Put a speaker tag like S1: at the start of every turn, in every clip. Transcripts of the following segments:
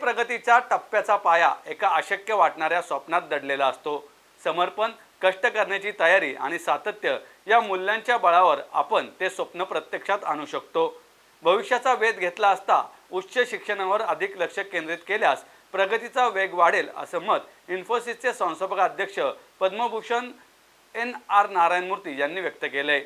S1: प्रगतीचा टप्प्याचा पाया एका अशक्य वाटणाऱ्या स्वप्नात दडलेला असतो. समर्पण कष्ट करण्याची तयारी आणि सातत्य या मूल्यांच्या बळावर आपण ते स्वप्न प्रत्यक्षात आणू शकतो. भविष्याचा वेध घेतला असता उच्च शिक्षणावर अधिक लक्ष केंद्रित केल्यास प्रगतीचा वेग वाढेल असं मत इन्फोसिसचे संस्थापक अध्यक्ष पद्मभूषण एन आर नारायणमूर्ती यांनी व्यक्त केलंय.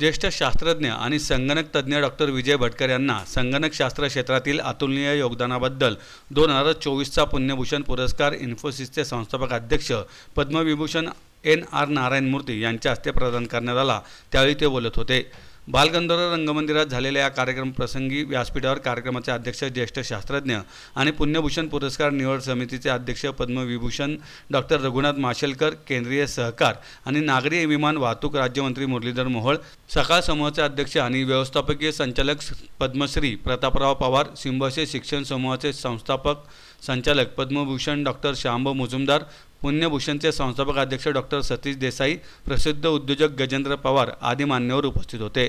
S1: ज्येष्ठ शास्त्रज्ञ आणि संगणक तज्ज्ञ डॉक्टर विजय भटकर यांना संगणकशास्त्र क्षेत्रातील अतुलनीय योगदानाबद्दल दोन हजार चोवीसचा पुण्यभूषण पुरस्कार इन्फोसिसचे संस्थापक अध्यक्ष पद्मविभूषण एन आर नारायणमूर्ती यांच्या हस्ते प्रदान करण्यात आला. त्यावेळी ते बोलत होते. बालगंधर्व रंगमंदिरात झालेल्या या कार्यक्रम प्रसंगी व्यासपीठावर कार्यक्रमाचे अध्यक्ष ज्येष्ठ शास्त्रज्ञ आणि पुण्यभूषण पुरस्कार निवड समितीचे अध्यक्ष पद्मविभूषण डॉक्टर रघुनाथ माशेलकर केंद्रीय सहकार आणि नागरी विमान वाहतूक राज्यमंत्री मुरलीधर मोहोळ सकाळ समूहाचे अध्यक्ष आणि व्यवस्थापकीय संचालक पद्मश्री प्रतापराव पवार सिंबसे शिक्षण समूहाचे संस्थापक संचालक पद्मभूषण डॉक्टर श्यामभाऊ मुजुमदार पुण्यभूषणचे संस्थापक अध्यक्ष डॉक्टर सतीश देसाई प्रसिद्ध उद्योजक गजेंद्र पवार आदी मान्यवर उपस्थित होते.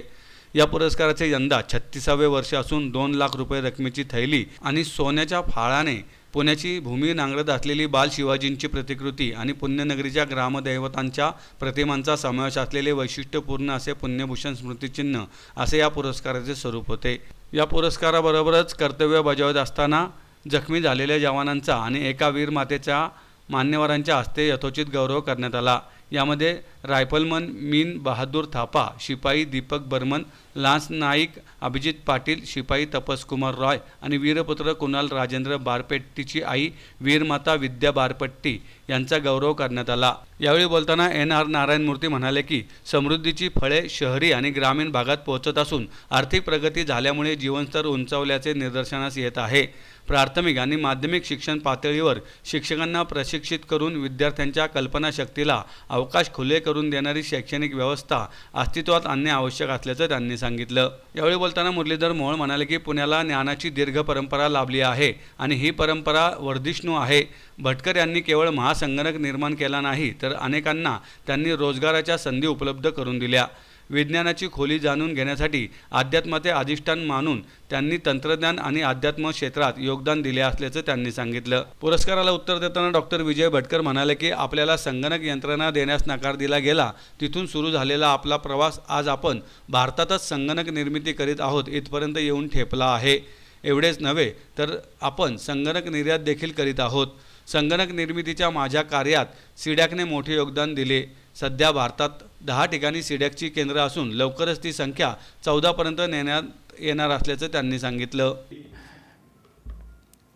S1: या पुरस्काराचे यंदा छत्तीसावे वर्ष असून दोन लाख रुपये रकमेची थैली आणि सोन्याच्या फाळाने पुण्याची भूमी नांगरत असलेली बाल शिवाजींची प्रतिकृती आणि पुण्यनगरीच्या ग्रामदैवतांच्या प्रतिमांचा समावेश असलेले वैशिष्ट्यपूर्ण असे पुण्यभूषण स्मृतिचिन्ह असे या पुरस्काराचे स्वरूप होते. या पुरस्काराबरोबरच कर्तव्य बजावत असताना जखमी झालेल्या जवानांचा आणि एका वीरमातेच्या मान्यवरांच्या हस्ते यथोचित गौरव करण्यात आला. यामध्ये रायफलमन मीन बहादूर थापा शिपाई दीपक बर्मन लान्स नाईक अभिजित पाटील शिपाई तपसकुमार रॉय आणि वीरपुत्र कुणाल राजेंद्र बारपेट्टीची आई वीरमाता विद्या बारपट्टी यांचा गौरव करण्यात आला. यावेळी बोलताना एन आर नारायणमूर्ती म्हणाले की समृद्धीची फळे शहरी आणि ग्रामीण भागात पोहोचत असून आर्थिक प्रगती झाल्यामुळे जीवनस्तर उंचावल्याचे निदर्शनास येत आहे. प्राथमिक आणि माध्यमिक शिक्षण पातळीवर शिक्षकांना प्रशिक्षित करून विद्यार्थ्यांच्या कल्पनाशक्तीला अवकाश खुले करून देणारी शैक्षणिक व्यवस्था अस्तित्वात आणणे आवश्यक असल्याचं त्यांनी सांगितलं. यावेळी बोलताना मुरलीधर मोहोळ म्हणाले की पुण्याला ज्ञानाची दीर्घ परंपरा लाभली आहे आणि ही परंपरा वर्धिष्णू आहे. भटकर यांनी केवळ महासंगणक निर्माण केला नाही तर अनेकांना त्यांनी रोजगाराच्या संधी उपलब्ध करून दिल्या. विज्ञानाची खोली जाणून घेण्यासाठी अध्यात्माचे अधिष्ठान मानून त्यांनी तंत्रज्ञान आणि अध्यात्म क्षेत्रात योगदान दिले असल्याचं त्यांनी सांगितलं. पुरस्काराला उत्तर देताना डॉक्टर विजय भटकर म्हणाले की आपल्याला संगणक यंत्रणा देण्यास नकार दिला गेला. तिथून सुरू झालेला आपला प्रवास आज आपण भारतातच संगणक निर्मिती करीत आहोत इथपर्यंत येऊन ठेपला आहे. एवढेच नव्हे तर आपण संगणक निर्यात देखील करीत आहोत. संगणक निर्मितीच्या माझ्या कार्यात सिडॅकने मोठे योगदान दिले. सध्या भारतात दहा ठिकाणी सिडॅकची केंद्र असून लवकरच ती संख्या चौदापर्यंत नेण्यात येणार असल्याचं त्यांनी सांगितलं.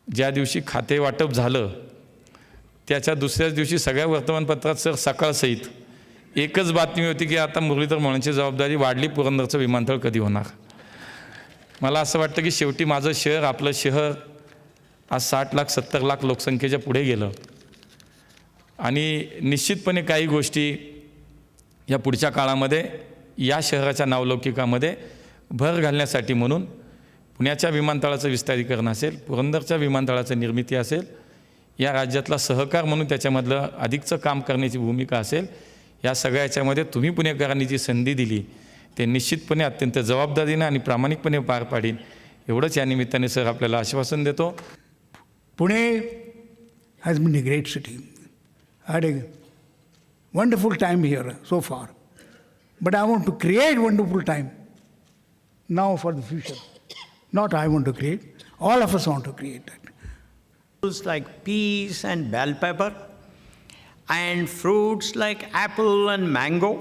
S2: ज्या दिवशी खाते वाटप झालं त्याच्या दुसऱ्याच दिवशी सगळ्या वर्तमानपत्रात सर सकाळसहित एकच बातमी होती की आता मुरलीधर म्हणूनची जबाबदारी वाढली पुरंदरचं विमानतळ कधी होणार? मला असं वाटतं की शेवटी माझं शहर आपलं शहर आज साठ लाख सत्तर लाख लोकसंख्येच्या पुढे गेलं. आणि निश्चितपणे काही गोष्टी या पुढच्या काळामध्ये या शहराच्या नावलौकिकामध्ये भर घालण्यासाठी म्हणून पुण्याच्या विमानतळाचं विस्तारीकरण असेल पुरंदरच्या विमानतळाचं निर्मिती असेल या राज्यातला सहकार म्हणून त्याच्यामधलं अधिकचं काम करण्याची भूमिका असेल या सगळ्या याच्यामध्ये तुम्ही पुणेकरांनी जी संधी दिली ते निश्चितपणे अत्यंत जबाबदारीने आणि प्रामाणिकपणे पार पाडीन. एवढंच या निमित्ताने सर आपल्याला आश्वासन देतो.
S3: Pune has been a great city had a wonderful time here so far but I want to create wonderful time now for the future not I want to create all of us want to create that
S4: fruits like peas and bell pepper and fruits like apple and mango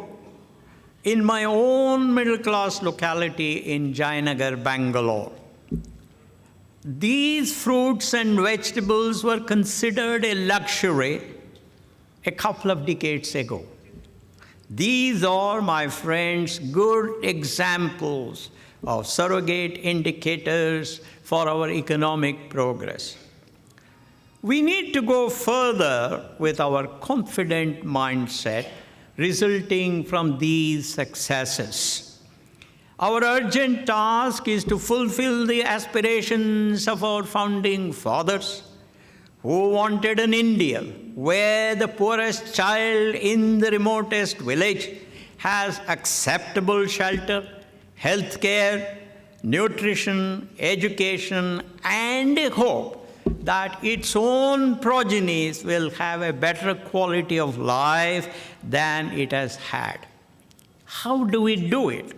S4: In my own middle class locality in Jayanagar, Bangalore, these fruits and vegetables were considered a luxury a couple of decades ago. These are, my friends, good examples of surrogate indicators for our economic progress. We need to go further with our confident mindset resulting from these successes. Our urgent task is to fulfill the aspirations of our founding fathers who wanted an India where the poorest child in the remotest village has acceptable shelter, health care, nutrition, education, and hope that its own progenies will have a better quality of life than it has had. How do we do it?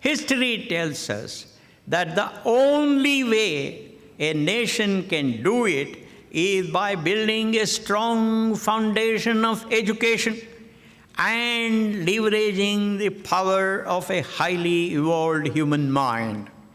S4: History tells us that the only way a nation can do it is by building a strong foundation of education and leveraging the power of a highly evolved human mind.